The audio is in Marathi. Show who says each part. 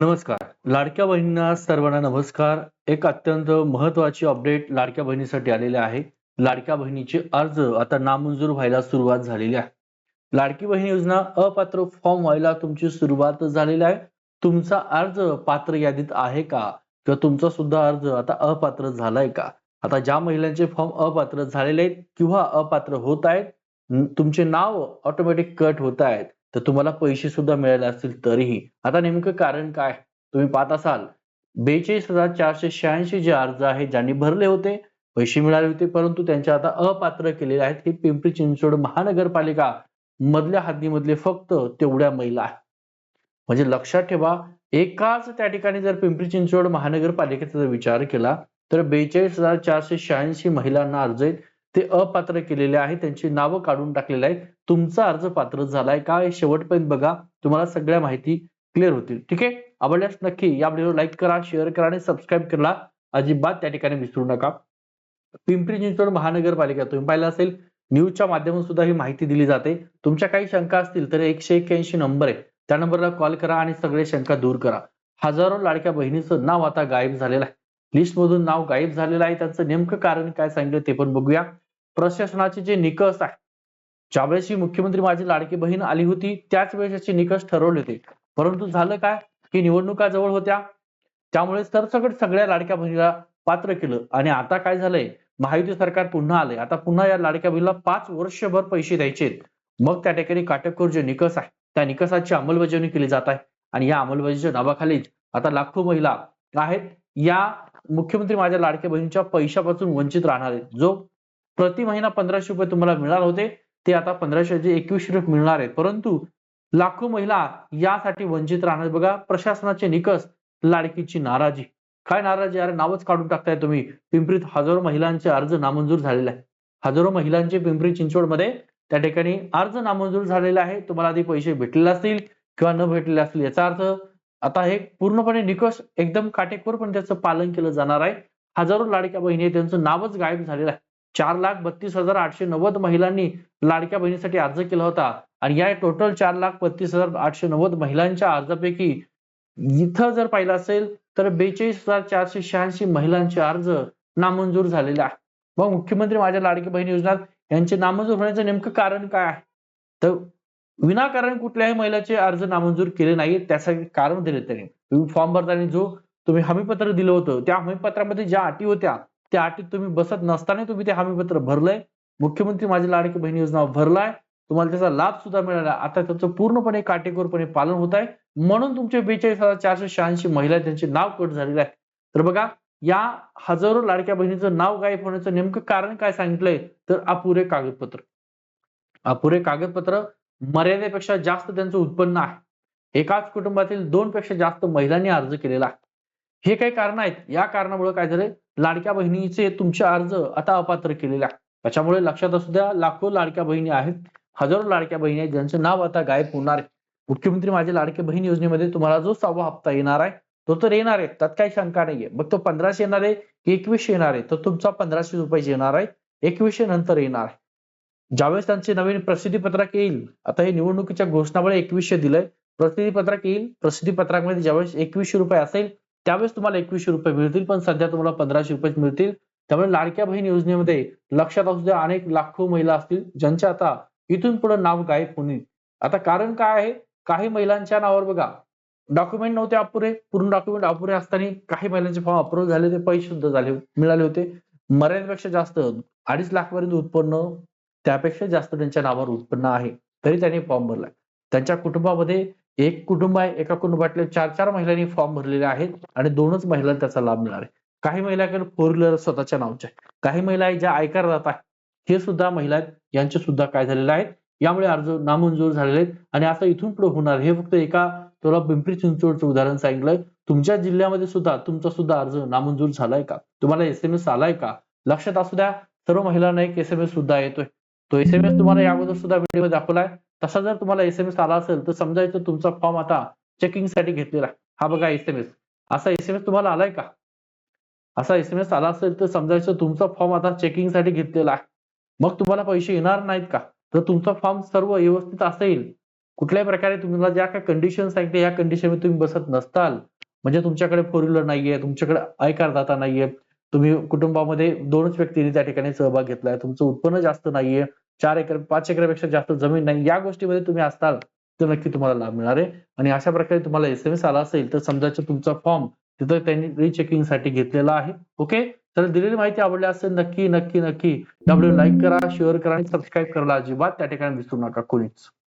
Speaker 1: नमस्कार. लाडक्या बहिणींना सर्वांना नमस्कार. एक अत्यंत महत्वाची अपडेट लाडक्या बहिणीसाठी आलेले आहे. लाडक्या बहिणीचे अर्ज आता नामंजूर व्हायला सुरुवात झालेली आहे. लाडकी बहीण योजना अपात्र फॉर्म व्हायला तुमची सुरुवात झालेली आहे. तुमचा अर्ज पात्र यादीत आहे का? किंवा तुमचा सुद्धा अर्ज आता अपात्र झालाय का? आता ज्या महिलांचे फॉर्म अपात्र झालेले आहेत किंवा अपात्र होत आहेत तुमचे नाव ऑटोमॅटिक कट होत आहेत. तर तुम्हाला पैसे सुद्धा मिळाले असतील तरीही. आता नेमकं कारण काय? तुम्ही पाहत असाल बेचाळीस हजार चारशे शहाऐंशी जे अर्ज आहेत ज्यांनी भरले होते पैसे मिळाले होते परंतु त्यांच्या आता अपात्र केलेले आहेत हे पिंपरी चिंचवड महानगरपालिका मधल्या हद्दीमधले फक्त तेवढ्या महिला आहेत. म्हणजे लक्षात ठेवा एकाच त्या ठिकाणी जर पिंपरी चिंचवड महानगरपालिकेचा जर विचार केला तर बेचाळीस हजार चारशे शहाऐंशी महिलांना अर्ज आहेत ते अपात्र केलेले आहेत त्यांची नावं काढून टाकलेले आहेत तुमचा अर्ज पात्र झालाय. का हे शेवटपर्यंत बघा. तुम्हाला सगळ्या माहिती क्लिअर होतील. ठीक आहे? आवडल्यास नक्की या व्हिडिओ लाईक करा शेअर करा आणि सबस्क्राईब करा अजिबात त्या ठिकाणी विसरू नका. पिंपरी चिंचवड महानगरपालिका तुम्ही पाहिलं असेल न्यूजच्या माध्यमातून सुद्धा ही माहिती दिली जाते. तुमच्या काही शंका असतील तर एकशे एक्क्याऐंशी नंबर आहे. त्या नंबरला कॉल करा आणि सगळे शंका दूर करा. हजारो लाडक्या बहिणीचं नाव आता गायब झालेलं आहे. लिस्टमधून नाव गायब झालेलं आहे. त्याचं नेमकं कारण काय सांगितलं ते पण बघूया. प्रशासनाचे जे निकष आहे ज्यावेळेस ही मुख्यमंत्री माझी लाडकी बहीण आली होती त्याच वेळेस याचे निकष ठरवले होते. परंतु झालं काय? की निवडणुका जवळ होत्या. त्यामुळे सरसकट सगळ्या लाडक्या बहिणीला पात्र केलं. आणि आता काय झालंय? महायुती सरकार पुन्हा आलंय. आता पुन्हा या लाडक्या बहिणीला पाच वर्षभर पैसे द्यायचे मग त्या ठिकाणी काटेकोर जे निकष आहे त्या निकषाची अंमलबजावणी केली जात आहे. आणि या अंमलबजावणीच्या नावाखालीच आता लाखो महिला आहेत. या मुख्यमंत्री माझ्या लाडक्या बहिणीच्या पैशापासून वंचित राहणार आहेत. जो प्रति महिना पंधराशे रुपये तुम्हाला मिळणार होते ते आता पंधराशे एकवीसशे रुपये मिळणार आहेत. परंतु लाखो महिला यासाठी वंचित राहणार. बघा प्रशासनाचे निकष लाडकीची नाराजी. काय नाराजी? अरे नावच काढून टाकताय तुम्ही. पिंपरीत हजारो महिलांचे अर्ज नामंजूर झालेले आहे हजारो महिलांचे पिंपरी चिंचवडमध्ये त्या ठिकाणी अर्ज नामंजूर झालेला आहे. तुम्हाला आधी पैसे भेटलेले असतील किंवा न भेटलेले असतील याचा अर्थ आता हे पूर्णपणे निकष एकदम काटेकोरपणे त्याचं पालन केलं जाणार आहे. हजारो लाडक्या बहिणी त्यांचं नावच गायब झालेलं आहे. चार लाख बत्तीस हजार आठशे नव्वद महिलांनी लाडक्या बहिणीसाठी अर्ज केला होता. आणि या टोटल चार लाख बत्तीस हजार आठशे नव्वद महिलांच्या अर्जापैकी इथं जर पाहिलं असेल तर बेचाळीस हजार चारशे शहाऐंशी महिलांचे अर्ज नामंजूर झालेले आहे मग मुख्यमंत्री माझ्या लाडकी बहीण योजनात यांचे नामंजूर होण्याचं नेमकं कारण काय आहे? तर विनाकारण कुठल्याही महिलाचे अर्ज नामंजूर केले नाही त्यासाठी कारण दिले त्यांनी. तुम्ही फॉर्म भरताना जो तुम्ही हमीपत्र दिलं होतं त्या हमीपत्रामध्ये ज्या अटी होत्या त्या अटीत तुम्ही बसत नसताना तुम्ही ते हमीपत्र भरलंय. मुख्यमंत्री माझी लाडकी बहीण योजना भरलाय. तुम्हाला त्याचा लाभ सुद्धा मिळाला. आता त्याचं पूर्णपणे काटेकोरपणे पालन होत आहे. म्हणून तुमचे बेचाळीस हजार चारशे शहाऐंशी महिला त्यांचे नाव कट झालेले आहे तर बघा या हजारो लाडक्या बहिणीचं नाव गायब होण्याचं नेमकं कारण काय सांगितलंय? तर अपुरे कागदपत्र. अपुरे कागदपत्र मर्यादेपेक्षा जास्त त्यांचं उत्पन्न आहे. एकाच कुटुंबातील दोन पेक्षा जास्त महिलांनी अर्ज केलेला आहे. हे काही कारण आहेत. या कारणामुळे काय झालंय? लाडक्या बहिणीचे तुमचे अर्ज आता अपात्र केलेले आहे त्याच्यामुळे लक्षात असू द्या लाखो लाडक्या बहिणी आहेत. हजारो लाडक्या बहिणी आहेत ज्यांचं नाव आता गायब होणार आहे. मुख्यमंत्री माझे लाडके बहीण योजनेमध्ये तुम्हाला जो सहावा हप्ता येणार आहे तो तर येणार आहे. त्यात काही शंका नाहीये. मग तो पंधराशे येणार आहे की एकवीसशे येणार आहे तर तुमचा पंधराशे रुपयाचे येणार आहे एकवीसशे नंतर येणार आहे. ज्यावेळेस त्यांचे नवीन प्रसिद्धी पत्रक येईल आता हे निवडणुकीच्या घोषणामुळे एकवीसशे दिलंय. प्रसिद्धी पत्रक येईल प्रसिद्धीपत्रकामध्ये ज्यावेळेस एकवीसशे रुपये असेल त्यावेळेस तुम्हाला एकवीसशे रुपये मिळतील पण सध्या तुम्हाला पंधराशे रुपये मिळतील. त्यामुळे लाडक्या बहीण योजनेमध्ये लक्षात असू द्या अनेक लाखो महिला असतील ज्यांच्या आता इथून पुढे नाव गायब होईल आता कारण काय आहे? काही महिलांच्या नावावर बघा डॉक्युमेंट नव्हते अपुरे पूर्ण डॉक्युमेंट अपुरे असताना काही महिलांचे फॉर्म अप्रूव्ह झाले होते पैसे सुद्धा झाले मिळाले होते. मर्यादेपेक्षा जास्त अडीच लाखपर्यंत उत्पन्न त्यापेक्षा जास्त त्यांच्या नावावर उत्पन्न आहे तरी त्यांनी फॉर्म भरलाय. त्यांच्या कुटुंबामध्ये एक कुटुंब आहे एका कुटुंबातल्या चार चार महिलांनी फॉर्म भरलेले आहेत आणि दोनच महिलांना त्याचा लाभ मिळणार आहे. काही महिलांकडे फोर व्हीलर स्वतःच्या नावच्या आहे. काही महिला आहे ज्या आयकर जात आहेत. हे सुद्धा महिला आहेत यांचे सुद्धा काय झालेले आहेत? यामुळे अर्ज नामंजूर झालेले आहेत. आणि आता इथून पुढे होणार हे फक्त एका तुला पिंपरी चिंचवडचं उदाहरण सांगितलंय. तुमच्या जिल्ह्यामध्ये सुद्धा तुमचा सुद्धा अर्ज नामंजूर झालाय का? तुम्हाला एस एम एस आलाय का? लक्षात असू द्या सर्व महिलांना एक एस एम एस सुद्धा येतोय. तो एस एम एस तुम्हाला याबद्दल सुद्धा व्हिडिओ दाखवलाय. तसा जर तुम्हाला एस एम एस आला असेल तर समजायचं तुमचा फॉर्म आता चेकिंगसाठी घेतलेला. आहे हा बघा एस एम एस असा एस एम एस तुम्हाला आलाय का? असा एस एम एस आला असेल तर समजायचं तुमचा फॉर्म आता चेकिंगसाठी घेतलेला आहे. मग तुम्हाला पैसे येणार नाहीत का? तर तुमचा फॉर्म सर्व व्यवस्थित असेल. कुठल्याही प्रकारे तुम्हाला ज्या काही कंडिशन सांगितल्या या कंडिशन तुम्ही बसत नसताल. म्हणजे तुमच्याकडे फोर व्हीलर नाहीये तुमच्याकडे आय दाता नाहीये. तुम्ही कुटुंबामध्ये दोनच व्यक्तीने त्या ठिकाणी सहभाग घेतलाय तुमचं उत्पन्न जास्त नाहीये. चार एकर पाच एकरपेक्षा जास्त जमीन नाही. या गोष्टीमध्ये तुम्ही असताल तर नक्की तुम्हाला लाभ मिळणार आहे. आणि अशा प्रकारे तुम्हाला एस एम एस आला असेल तर समजायचं तुमचा फॉर्म तिथं त्यांनी रिचेकिंगसाठी घेतलेला आहे. ओके तर दिलेली माहिती आवडली असेल नक्की नक्की नक्की. डब्ल्यू लाईक करा शेअर करा आणि सबस्क्राईब करायला अजिबात त्या ठिकाणी विसरू नका कोणीच.